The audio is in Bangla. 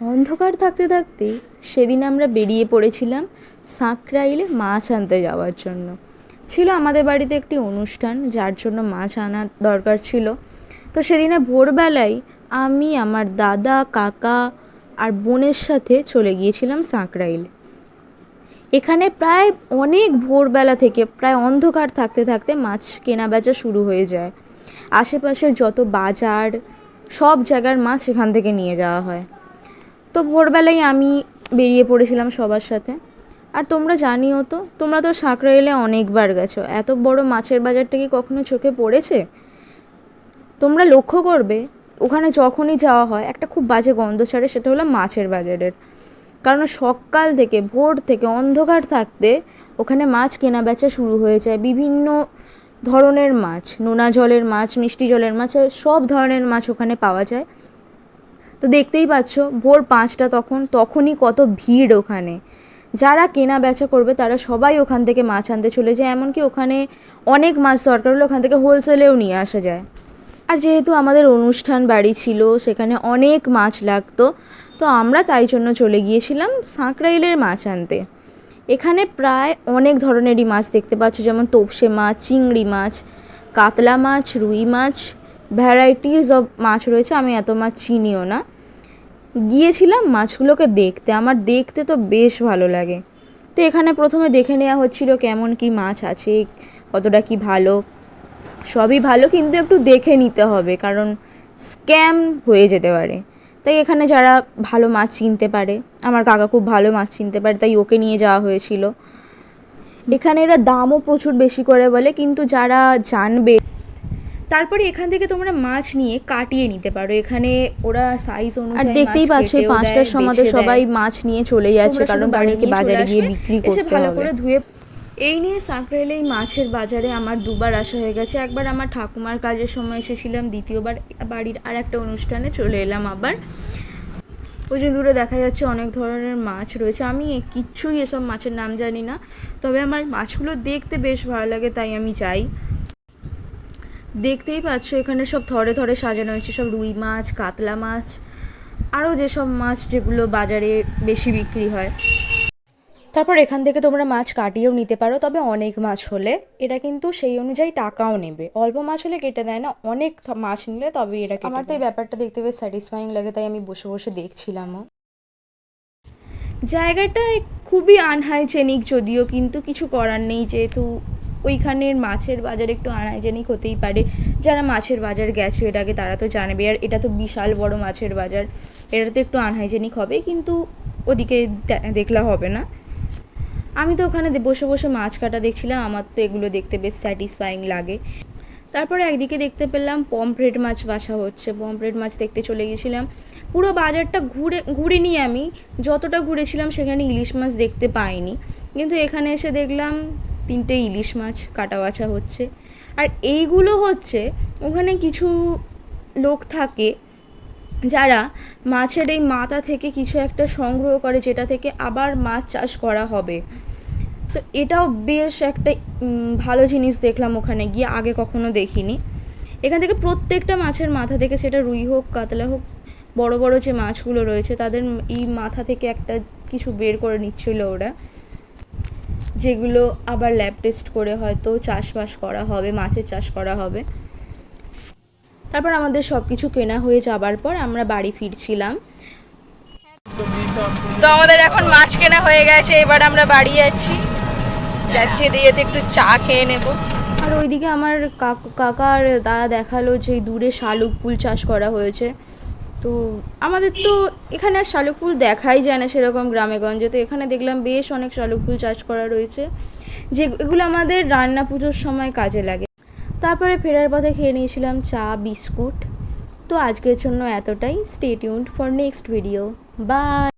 অন্ধকার থাকতে থাকতে সেদিন আমরা বেরিয়ে পড়েছিলাম সাঁকরাইলে মাছ আনতে যাওয়ার জন্য। ছিল আমাদের বাড়িতে একটি অনুষ্ঠান, যার জন্য মাছ আনার দরকার ছিল। তো সেদিনে ভোরবেলায় আমি, আমার দাদা, কাকা আর বোনের সাথে চলে গিয়েছিলাম সাঁকরাইল। এখানে প্রায় অনেক ভোরবেলা থেকে, প্রায় অন্ধকার থাকতে থাকতে মাছ কেনা বেচা শুরু হয়ে যায়। আশেপাশের যত বাজার, সব জায়গার মাছ এখান থেকে নিয়ে যাওয়া হয়। তো ভোরবেলায় আমি বেরিয়ে পড়েছিলাম সবার সাথে। আর তোমরা জানিও তো, তোমরা তো সাঁকড়া সাঁকরাইলে অনেকবার গেছো। এত বড় মাছের বাজারটা কি কখনো চোখে পড়েছে? তোমরা লক্ষ্য করবে, ওখানে যখনই যাওয়া হয়, একটা খুব বাজে গন্ধ ছাড়ে, সেটা হলো মাছের বাজারের। কারণ সকাল থেকে, ভোর থেকে, অন্ধকার থাকতে ওখানে মাছ কেনা বেচা শুরু হয়ে যায়। বিভিন্ন ধরনের মাছ, নোনা জলের মাছ, মিষ্টি জলের মাছ, সব ধরনের মাছ ওখানে পাওয়া যায়। তো দেখতেই পাচ্ছ, ভোর পাঁচটা তখন, তখনই কত ভিড় ওখানে। যারা কেনা বেচা করবে, তারা সবাই ওখান থেকে মাছ আনতে চলে যায়, এমনকি ওখানে অনেক মাছ দরকার হলে ওখান থেকে হোলসেলেও নিয়ে আসা যায়। আর যেহেতু আমাদের অনুষ্ঠান বাড়ি ছিল, সেখানে অনেক মাছ লাগতো, তো আমরা তাই জন্য চলে গিয়েছিলাম সাঁকরাইলের মাছ আনতে। এখানে প্রায় অনেক ধরনেরই মাছ দেখতে পাচ্ছ, যেমন তোপসে মাছ, চিংড়ি মাছ, কাতলা মাছ, রুই মাছ ভ্যারাইটিস অফ মাছ রয়েছে, আমি এত মাছ চিনিও না। গিয়েছিলাম মাছগুলোকে দেখতে। আমার দেখতে তো বেশ ভালো লাগে। তো এখানে প্রথমে দেখে নেওয়া হচ্ছিল কেমন কি মাছ আছে, কতটা কি ভালো। সবই ভালো, কিন্তু একটু দেখে নিতে হবে, কারণ স্ক্যাম হয়ে যেতে পারে। তাই এখানে যারা ভালো মাছ চিনতে পারে, আমার কাকা খুব ভালো মাছ চিনতে পারে, তাই ওকে নিয়ে যাওয়া হয়েছিল। এখানে এরা দামও প্রচুর বেশি করে বলে, কিন্তু যারা জানবে তারপরে এখান থেকে তোমরা মাছ নিয়ে কাটিয়ে নিতে পারো। এখানে ওরা সাইজ অনুযায়ী আর দেখতেই পাচ্ছ পাঁচটার সময় সবাই মাছ নিয়ে চলে যাচ্ছে কারণ তাদেরকে বাজারে গিয়ে বিক্রি করতে ভালো করে ধুয়ে এই নিয়ে সাঁকড়াইলে এই মাছের বাজারে আমার দুবার আসা হয়ে গেছে। একবার আমার ঠাকুমার কাজের সময় এসেছিলাম দ্বিতীয়বার বাড়ির আর একটা অনুষ্ঠানে চলে এলাম আবার। ওই যে দূরে দেখা যাচ্ছে অনেক ধরনের মাছ রয়েছে। আমি কিচ্ছুই এসব মাছের নাম জানি না তবে আমার মাছগুলো দেখতে বেশ ভালো লাগে তাই আমি চাই দেখতেই পাচ্ছ এখানে সব থরে থরে সাজানো হয়েছে সব রুই মাছ কাতলা মাছ আরও যেসব মাছ যেগুলো বাজারে বেশি বিক্রি হয়। তারপর এখান থেকে তোমরা মাছ কাটিয়েও নিতে পারো তবে অনেক মাছ হলে। এটা কিন্তু সেই অনুযায়ী টাকাও নেবে। অল্প মাছ হলে কেটে দেয় না অনেক মাছ নিলে তবে এটা আমার তো এই ব্যাপারটা দেখতে বেশ স্যাটিসফাইং লাগে তাই আমি বসে বসে দেখছিলামও। জায়গাটা খুবই আনহাইজেনিক যদিও কিন্তু কিছু করার নেই যেহেতু ওইখানের মাছের বাজার একটু আনহাইজেনিক হতেই পারে। যারা মাছের বাজার গেছো, এর আগে তারা তো জানবে। আর এটা তো বিশাল বড় মাছের বাজার। এটা তো একটু আনহাইজেনিক হবে, কিন্তু ওদিকে দেখলে হবে না। আমি তো ওখানে বসে বসে মাছ কাটা দেখছিলাম। আমার তো এগুলো দেখতে বেশ স্যাটিসফাইং লাগে। তারপরে একদিকে দেখতে পেলাম পমফ্রেট মাছ বাসা হচ্ছে। পমফ্রেট মাছ দেখতে চলে গেছিলাম পুরো বাজারটা ঘুরে, ঘুরিনি আমি। যতটা ঘুরেছিলাম, সেখানে ইলিশ মাছ দেখতে পাইনি। কিন্তু এখানে এসে দেখলাম তিনটে ইলিশ মাছ কাটা বাছা হচ্ছে। আর এইগুলো হচ্ছে, ওখানে কিছু লোক থাকে যারা মাছের এই মাথা থেকে কিছু একটা সংগ্রহ করে যেটা থেকে আবার মাছ চাষ করা হবে। তো এটাও বেশ একটা ভালো জিনিস দেখলাম ওখানে, গিয়ে আগে কখনো দেখিনি। এখান থেকে প্রত্যেকটা মাছের মাথা থেকে, সেটা রুই হোক, কাতলা হোক, বড় বড় যে মাছগুলো রয়েছে, তাদের এই মাথা থেকে একটা কিছু বের করে নিচ্ছিল ওরা। যেগুলো আবার ল্যাব টেস্ট করে হয়তো চাষবাস করা হবে, মাছের চাষ করা হবে। তারপর আমাদের সব কিছু কেনা হয়ে যাবার পর আমরা বাড়ি ফিরছিলাম। তো আমাদের এখন মাছ কেনা হয়ে গেছে, এবার আমরা বাড়ি যাচ্ছি। যাচ্ছি দিয়ে একটু চা খেয়ে নেব। আর ওইদিকে আমার কাক- কাকা আর দাদা দেখাল যে দূরে শালুক ফুল চাষ করা হয়েছে। তো আমাদের তো এখানে আর শালুক ফুল দেখাই যায় না সেরকম গ্রামেগঞ্জে তো এখানে দেখলাম বেশ অনেক শালুক ফুল চাষ করা রয়েছে। যে এগুলো আমাদের রান্না পুজোর সময় কাজে লাগে। তারপরে ফেরার পথে খেয়ে নিয়েছিলাম চা, বিস্কুট। তো আজকের জন্য এতটাই। Stay tuned for next video bye